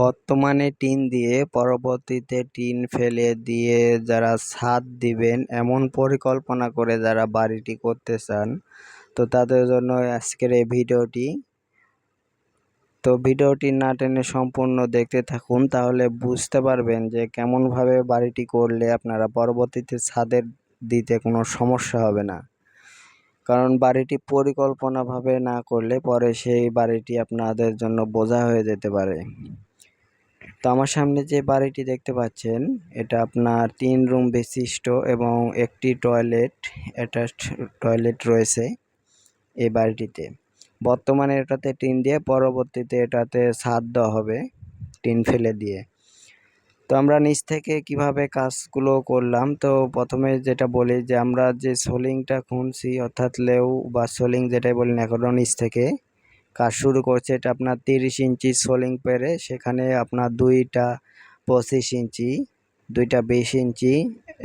বর্তমানে টিন দিয়ে, পরবর্তীতে টিন ফেলে দিয়ে যারা ছাদ দিবেন, এমন পরিকল্পনা করে যারা বাড়িটি করতে চান, তো তাদের জন্য আজকের এই ভিডিওটি। তো ভিডিওটি না টেনে সম্পূর্ণ দেখতে থাকুন, তাহলে বুঝতে পারবেন যে কেমনভাবে বাড়িটি করলে আপনারা পরবর্তীতে ছাদের দিতে কোনো সমস্যা হবে না। কারণ বাড়িটি পরিকল্পনাভাবে না করলে পরে সেই বাড়িটি আপনাদের জন্য বোঝা হয়ে যেতে পারে। তো আমার সামনে যে বাড়িটি দেখতে পাচ্ছেন, এটা আপনার তিন রুম বিশিষ্ট এবং একটি টয়লেট, অ্যাটাচড টয়লেট রয়েছে এই বাড়িটিতে। বর্তমানে এটাতে টিন দিয়ে, পরবর্তীতে এটাতে ছাদ দেওয়া হবে টিন ফেলে দিয়ে। তো আমরা নিচ থেকে কীভাবে কাজগুলো করলাম? তো প্রথমে যেটা বলি যে আমরা যে সোলিংটা খুনছি, অর্থাৎ লেউ বা সোলিং যেটাই বলি না এখনও নিচ থেকে কাজ শুরু করছে, এটা আপনার তিরিশ ইঞ্চি সোলিং পেরে, সেখানে আপনার দুইটা পঁচিশ ইঞ্চি, দুইটা বিশ ইঞ্চি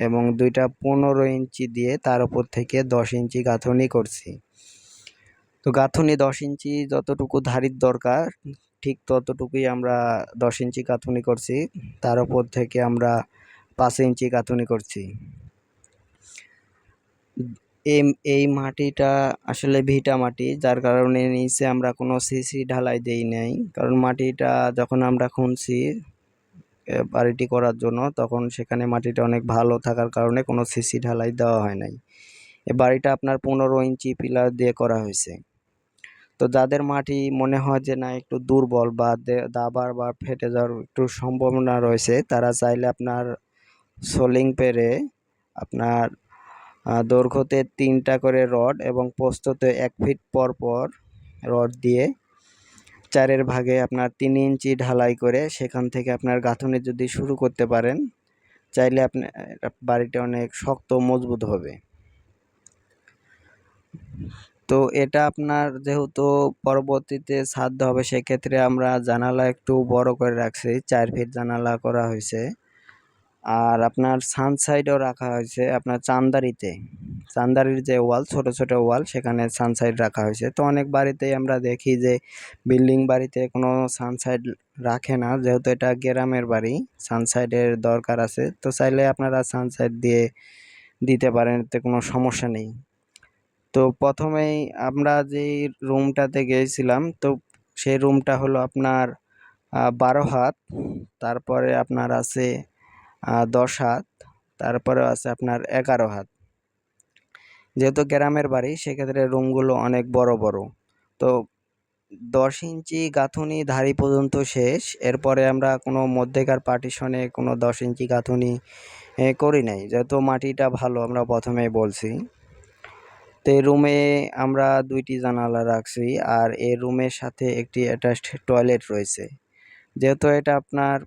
এবং দুইটা পনেরো ইঞ্চি দিয়ে তার উপর থেকে দশ ইঞ্চি গাঁথনি করছি। তো গাঁথনি দশ ইঞ্চি যতটুকু ধারির দরকার, ঠিক ততটুকুই আমরা দশ ইঞ্চি গাঁথনি করছি, তার উপর থেকে আমরা পাঁচ ইঞ্চি গাঁথনি করছি। এই এই মাটিটা আসলে ভিটা মাটি, যার কারণে নিচে আমরা কোনো সিসি ঢালাই দেই নাই। কারণ মাটিটা যখন আমরা খুঁজছি বাড়িটি করার জন্য, তখন সেখানে মাটিটা অনেক ভালো থাকার কারণে কোনো সিসি ঢালাই দেওয়া হয় নাই। এ বাড়িটা আপনার পনেরো ইঞ্চি পিলার দিয়ে করা হয়েছে। তো যাদের মাটি মনে হয় যে না একটু দুর্বল বা দাবার বা ফেটে যাওয়ার একটু সম্ভাবনা রয়েছে, তারা চাইলে আপনার সোলিং পেরে আপনার দৈর্ঘ্যতে তিনটা করে রড এবং পোস্ততে এক ফিট পর পর রড দিয়ে চারের ভাগে আপনার তিন ইঞ্চি ঢালাই করে সেখান থেকে আপনার গাঁথনি যদি শুরু করতে পারেন, চাইলে আপনার বাড়িটা অনেক শক্ত মজবুত হবে। তো এটা আপনার যেহেতু পরবর্তীতে সাধ্য হবে, সেক্ষেত্রে আমরা জানালা একটু বড় করে রাখছি, চার ফিট জানালা করা হয়েছে। আর আপনার সানসাইডও রাখা হয়েছে আপনার চান্দারিতে। চান্দারির যে ওয়াল, ছোট ছোট ওয়াল, সেখানে সানসাইড রাখা হয়েছে। তো অনেক বাড়িতেই আমরা দেখি যে বিল্ডিং বাড়িতে কোনো সানসাইড রাখে না, যেহেতু এটা গ্রামের বাড়ি সানসাইডের দরকার আছে। তো চাইলে আপনারা সানসাইড দিয়ে দিতে পারেন, এতে কোনো সমস্যা নেই। তো প্রথমেই আমরা যেই রুমটাতে গিয়েছিলাম, তো সেই রুমটা হলো আপনার বারো হাত। তারপরে আপনার আছে দশ হাত তারপরে আছে আপনার এগারো হাত। যেহেতু গ্রামের বাড়ি, সেক্ষেত্রে রুমগুলো অনেক বড় বড়। তো দশ ইঞ্চি গাঁথুনি ধারি পর্যন্ত শেষ। এরপরে আমরা কোনো মধ্যেকার পার্টিশনে কোনো দশ ইঞ্চি গাঁথুনি করি নাই। যেহেতু মাটিটা ভালো, আমরা প্রথমেই বলছি। তো এই রুমে আমরা দুইটি জানালা রাখছি, আর এই রুমের সাথে একটি অ্যাটাচড টয়লেট রয়েছে। যেহেতু এটা আপনার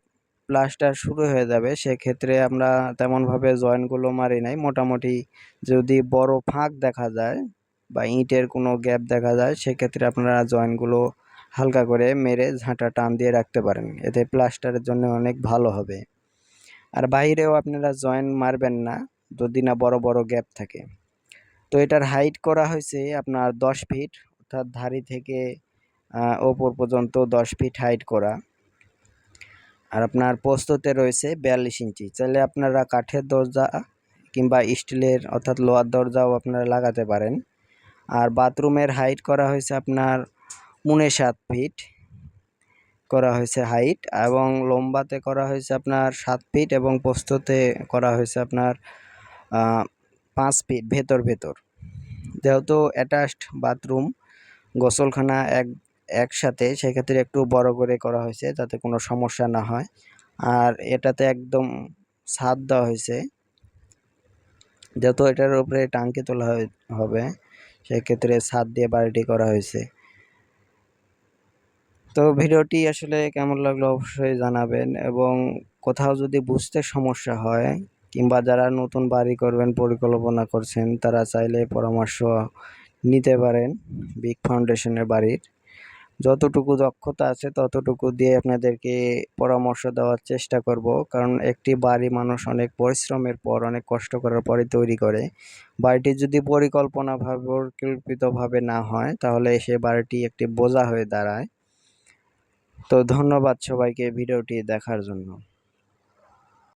প্লাস্টার শুরু হয়ে যাবে, সেক্ষেত্রে আমরা তেমনভাবে জয়েন্টগুলো মারি নাই। মোটামুটি যদি বড় ফাঁক দেখা যায় বা ইটের কোনো গ্যাপ দেখা যায়, সেক্ষেত্রে আপনারা জয়েন্টগুলো হালকা করে মেরে ঝাঁটা টান দিয়ে রাখতে পারেন। এতে প্লাস্টারের জন্য অনেক ভালো হবে। আর বাইরেও আপনারা জয়েন্ট মারবেন না, যদি না বড় বড় গ্যাপ থাকে। তো এটার হাইট করা হয়েছে আপনার দশ ফিট অর্থাৎ ধারি থেকে ওপর পর্যন্ত দশ ফিট হাইট করা। আর আপনার পোস্ততে রয়েছে বিয়াল্লিশ ইঞ্চি। চাইলে আপনারা কাঠের দরজা কিংবা স্টিলের অর্থাৎ লোহার দরজাও আপনারা লাগাতে পারেন। আর বাথরুমের হাইট করা হয়েছে আপনার উনে সাত ফিট করা হয়েছে হাইট এবং লম্বাতে করা হয়েছে আপনার সাত ফিট এবং পোস্ততে করা হয়েছে আপনার পাঁচ ফিট ভেতর ভেতর। যেহেতু অ্যাটাচড বাথরুম, গোসলখানা এক একসাথে, সেক্ষেত্রে একটু বড় করে করা হয়েছে যাতে কোনো সমস্যা না হয়। আর এটাতে একদম ছাদ দেওয়া হয়েছে। যেহেতু এটার উপরে টাঙ্কি তোলা হবে, সেক্ষেত্রে ছাদ দিয়ে বাড়িটি করা হয়েছে। তো ভিডিওটি আসলে কেমন লাগল অবশ্যই জানাবেন এবং কোথাও যদি বুঝতে সমস্যা হয় কিংবা যারা নতুন বাড়ি করবেন, পরিকল্পনা করছেন, তারা চাইলে পরামর্শ নিতে পারেন বিগ ফাউন্ডেশনের বাড়ির। যতটুকু দক্ষতা আছে ততটুকু দিয়ে আপনাদেরকে পরামর্শ দেওয়ার চেষ্টা করব। কারণ একটি বাড়ি মানুষ অনেক পরিশ্রমের পর, অনেক কষ্ট করার পরে তৈরি করে। বাড়িটি যদি পরিকল্পনাভাবে পরিকল্পিতভাবে না হয়, তাহলে সে বাড়িটি একটি বোঝা হয়ে দাঁড়ায়। তো ধন্যবাদ সবাইকে ভিডিওটি দেখার জন্য।